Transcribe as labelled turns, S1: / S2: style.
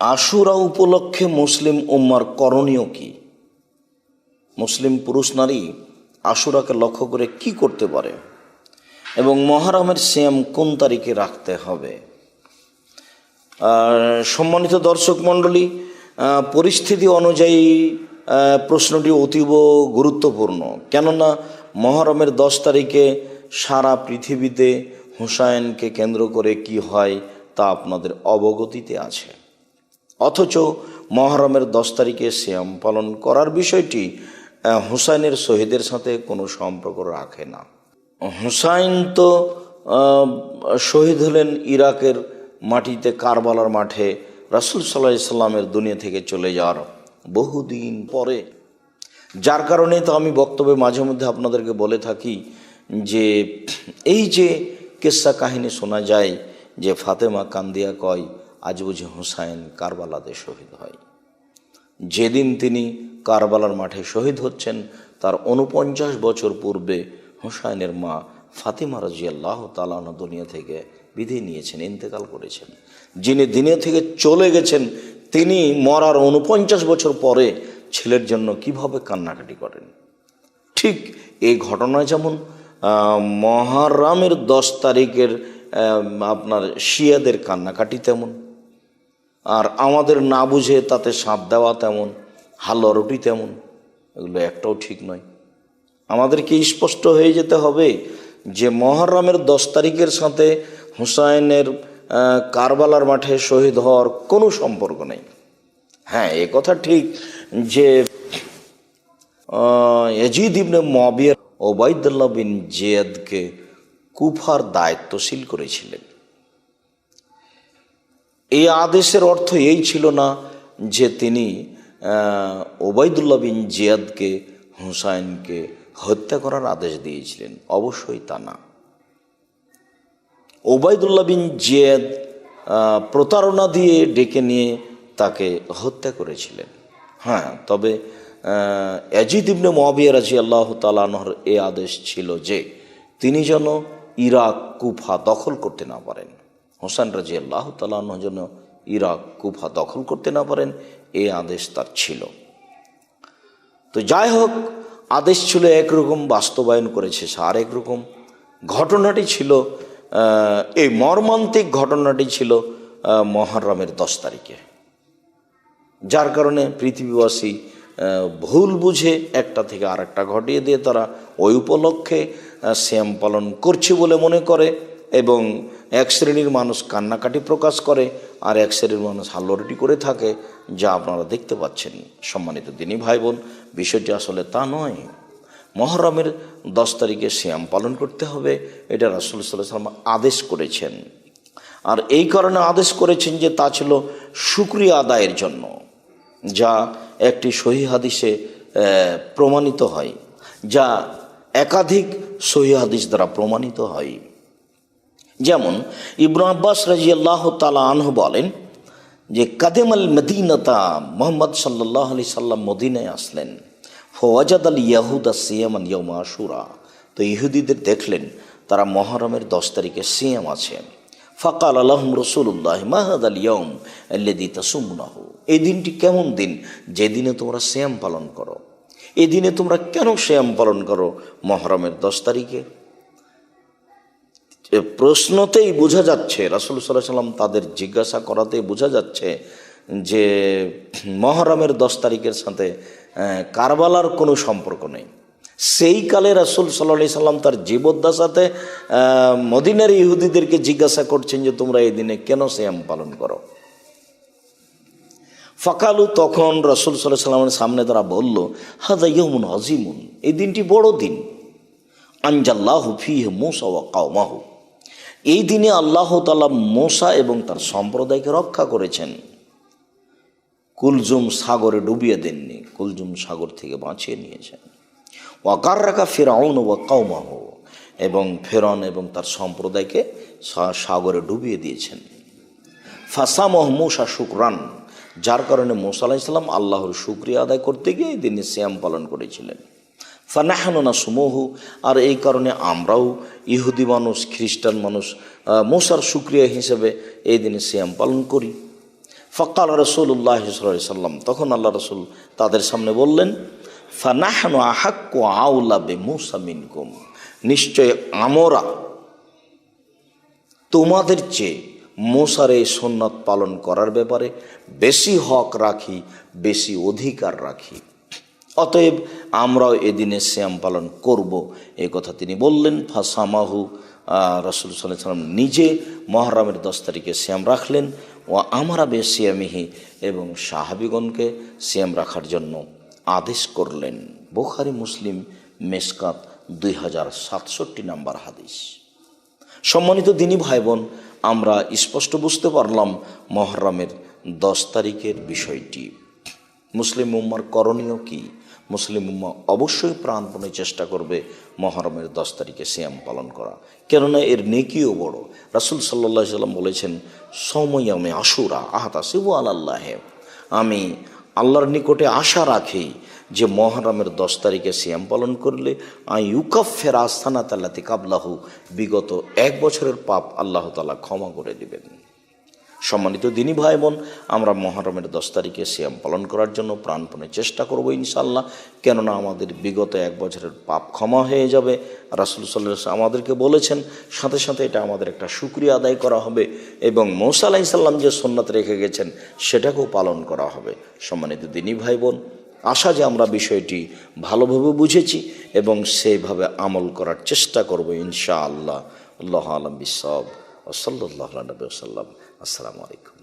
S1: আশুরা উপলক্ষে মুসলিম উম্মার করণীয় কি? মুসলিম পুরুষ নারী আশুরাকে লক্ষ্য করে কি করতে পারে? এবং মহারমের সিয়াম কোন তারিখে রাখতে হবে? সম্মানিত দর্শক মণ্ডলী পরিস্থিতি অনুযায়ী প্রশ্নটি অতীব গুরুত্বপূর্ণ। কেননা মহরমের দশ তারিখে সারা পৃথিবীতে হুসাইনকে কেন্দ্র করে কি হয় তা আপনাদের অবগতিতে আছে। অথচ মহরমের দশ তারিখে শ্যাম পালন করার বিষয়টি হুসাইনের শহীদের সাথে কোনো সম্পর্ক রাখে না। হুসাইন তো শহীদ হলেন ইরাকের মাটিতে কারবালার মাঠে রাসুল সাল্লাহ ইসলামের দুনিয়া থেকে চলে যাওয়ার বহুদিন পরে। যার কারণে তো আমি বক্তব্যে মাঝে মধ্যে আপনাদেরকে বলে থাকি যে, এই যে কেসা কাহিনী শোনা যায় যে ফাতেমা কান্দিয়া কয় আজ বুঝি হুসাইন কারবালাতে শহীদ হয়। যেদিন তিনি কারবালার মাঠে শহীদ হচ্ছেন, তার উনপঞ্চাশ বছর পূর্বে হুসাইনের মা ফাতিমা রাজি আল্লাহ তালান দুনিয়া থেকে বিদায় নিয়েছেন, ইন্তেকাল করেছেন। যিনি দুনিয়া থেকে চলে গেছেন, তিনি মরার উনপঞ্চাশ বছর পরে ছেলের জন্য কীভাবে কান্নাকাটি করেন? ঠিক এই ঘটনা যেমন মহারামের দশ তারিখের আপনার শিয়াদের কান্নাকাটি তেমন। আর আমাদের না বুঝে তাতে সাঁত দেওয়া তেমন হাল্লা রুটি তেমন, এগুলো একটাও ঠিক নয়। আমাদেরকে স্পষ্ট হয়ে যেতে হবে যে মহরমের দশ তারিখের সাথে হুসাইনের কারবালার মাঠে শহীদ হওয়ার কোনো সম্পর্ক নেই। হ্যাঁ এ কথা ঠিক যে এজিদ ইবনে মবিয়ার ওবায়দুল্লাহ বিন জিয়াদকে কুফার দায়িত্বশীল করেছিলেন। এই আদেশের অর্থ এই ছিল না যে তিনি ওবায়দুল্লাহ বিন জিয়াদকে, হুসাইনকে হত্যা করার আদেশ দিয়েছিলেন। অবশ্যই তা না। ওবায়দুল্লাহ বিন জিয়াদ প্রতারণা দিয়ে ডেকে নিয়ে তাকে হত্যা করেছিলেন। হ্যাঁ তবে অজিত ইবনে মহাবিয়া রাজি আল্লাহ তালানহর এ আদেশ ছিল যে তিনি যেন ইরাক, কুফা দখল করতে না পারেন। হোসেন রাজি আল্লাহ তালাহ যেন ইরাক, কুফা দখল করতে না পারেন, এ আদেশ তার ছিল। তো যাই হোক, আদেশ ছিল একরকম, বাস্তবায়ন করেছে সে আরেক রকম ঘটনাটি ছিল এই মর্মান্তিক ঘটনাটি ছিল মহরমের দশ তারিখে। যার কারণে পৃথিবীবাসী ভুল বুঝে একটা থেকে আরেকটা ঘটিয়ে দিয়ে তারা ওই উপলক্ষে শ্যাম পালন করছে বলে মনে করে। এবং এক শ্রেণির মানুষ কান্নাকাটি প্রকাশ করে আর এক শ্রেণির মানুষ হাল্লোরটি করে থাকে, যা আপনারা দেখতে পাচ্ছেন। সম্মানিত দিনী ভাই বোন বিষয়টি আসলে তা নয়। মহরমের দশ তারিখে শ্যাম পালন করতে হবে, এটা রাসুল সাল্লাম আদেশ করেছেন। আর এই কারণে আদেশ করেছেন যে তা ছিল সুক্রিয়া আদায়ের জন্য, যা একটি সহি হাদিসে প্রমাণিত হয়, যা একাধিক সহি হাদিস দ্বারা প্রমাণিত হয়। যেমন ইবনু আব্বাস রাজি আল্লাহ তালা আনহ বলেন যে, কাদেমাল মদিনতা মোহাম্মদ সাল্লাহ আলি সাল্লাম মদিনায় আসলেন। ফওয়াজাদ আল ইয়াহুদা সিয়ামান ইয়মা আশুরা। তো ইহুদিদের দেখলেন, তারা মহরমের দশ তারিখে সিয়াম আছে। ফাকাল আলহম রসুল্লাহ মাহাদ আল ইয়ম আল্লেদি তাসুমনাহ? এই দিনটি কেমন দিন? যে দিনে তোমরা শ্যাম পালন করো। এই দিনে তোমরা কেন শ্যাম পালন করো মহরমের দশ তারিখে? প্রশ্নতেই বোঝা যাচ্ছে, রাসুল সাল্লাহ সাল্লাম তাদের জিজ্ঞাসা করাতেই বোঝা যাচ্ছে যে মহরমের দশ তারিখের সাথে কারবালার কোনো সম্পর্ক নেই। সেই কালে রাসুল সাল্লাহ সাল্লাম তার জীবদ্দশাতে মদিনার ইহুদিদেরকে জিজ্ঞাসা করছেন যে, তোমরা এই দিনে কেন শ্যাম পালন করো? ফাকালু তখন রসুল সাল্লাহ সাল্লামের সামনে তারা বলল হাদা ইয়মুন আজিমুন এই দিনটি বড় দিন। আনজাল্লাহু ফিহ মুসা কাউমাহু এই দিনে আল্লাহ তালা মোসা এবং তার সম্প্রদায়কে রক্ষা করেছেন। কুলজুম সাগরে ডুবিয়ে দেননি, কুলজুম সাগর থেকে বাঁচিয়ে নিয়েছেন। ওয়াকার রাখা ফেরাউন ওয়া কাউমাহ এবং ফেরন এবং তার সম্প্রদায়কে সাগরে ডুবিয়ে দিয়েছেন। ফাসামহ মুসা শুকরান, যার কারণে মোসা আলাইসাল্লাম আল্লাহর শুক্রিয়া আদায় করতে গিয়ে এই দিনে শ্যাম পালন করেছিলেন। ফানাহানুনা সুমহু আর এই কারণে আমরাও ইহুদি মানুষ, খ্রিস্টান মানুষ মোসার শুক্রিয়া হিসেবে এই দিনে শ্যাম পালন করি। ফকাল রসুল্লাহ সাল্লাম, তখন আল্লাহ রসুল তাদের সামনে বললেন, ফানাহানু আহাক্কু আউলা বে মুসা মিনকুম, নিশ্চয় আমরা তোমাদের চেয়ে মোসার এই সন্ন্যত পালন করার ব্যাপারে বেশি হক রাখি, বেশি অধিকার রাখি। অতএব আমরাও এদিনে শ্যাম পালন করব। এ কথা তিনি বললেন। ফাসামাহু রসুল সাল্লাম নিজে মহরমের দশ তারিখে শ্যাম রাখলেন। ও আমরা বে শ্যামিহি এবং সাহাবিগণকে শ্যাম রাখার জন্য আদেশ করলেন। বোখারি, মুসলিম, মেসকাত দুই হাজার সাতষট্টি নাম্বার হাদিস। সম্মানিত দিনী ভাই বোন আমরা স্পষ্ট বুঝতে পারলাম মহরমের দশ তারিখের বিষয়টি। মুসলিম উম্মার করণীয় কি? মুসলিম উম্মা অবশ্যই প্রাণপণে চেষ্টা করবে মহরমের দশ তারিখে সিয়াম পালন করা। কেননা এর নেকিও বড়। রাসুল সাল্লাহ সাল্লাম বলেছেন সময়ামে আশুরা আহাতা শিবু আল্লাহে আমি আল্লাহর নিকটে আশা রাখি যে মহরমের দশ তারিখে সিয়াম পালন করলে আই ইউকাফের আস্থানা তাল্লাতি কাবলাহু, বিগত এক বছরের পাপ আল্লাহ তালা ক্ষমা করে দিবেন। সম্মানিত দিনী ভাই বোন, আমরা মহরমের দশ তারিখে সিয়াম পালন করার জন্য প্রাণপণে চেষ্টা করব ইনশাল্লাহ কেননা আমাদের বিগত এক বছরের পাপ ক্ষমা হয়ে যাবে। রাসুল সাল্লাহ আমাদেরকে বলেছেন, সাথে সাথে এটা আমাদের একটা সুক্রিয়া আদায় করা হবে এবং মৌসা আলাহি সাল্লাম যে সন্ন্যত রেখে গেছেন, সেটাকেও পালন করা হবে। সম্মানিত দিনী ভাই বোন, আশা যে আমরা বিষয়টি ভালোভাবে বুঝেছি এবং সেইভাবে আমল করার চেষ্টা করব ইনশাআল্লাহ। আল্লাহ আল্লাহ আলম বিসব ওসল্লাহ নবী সাল্লাম আসসালামু আলাইকুম।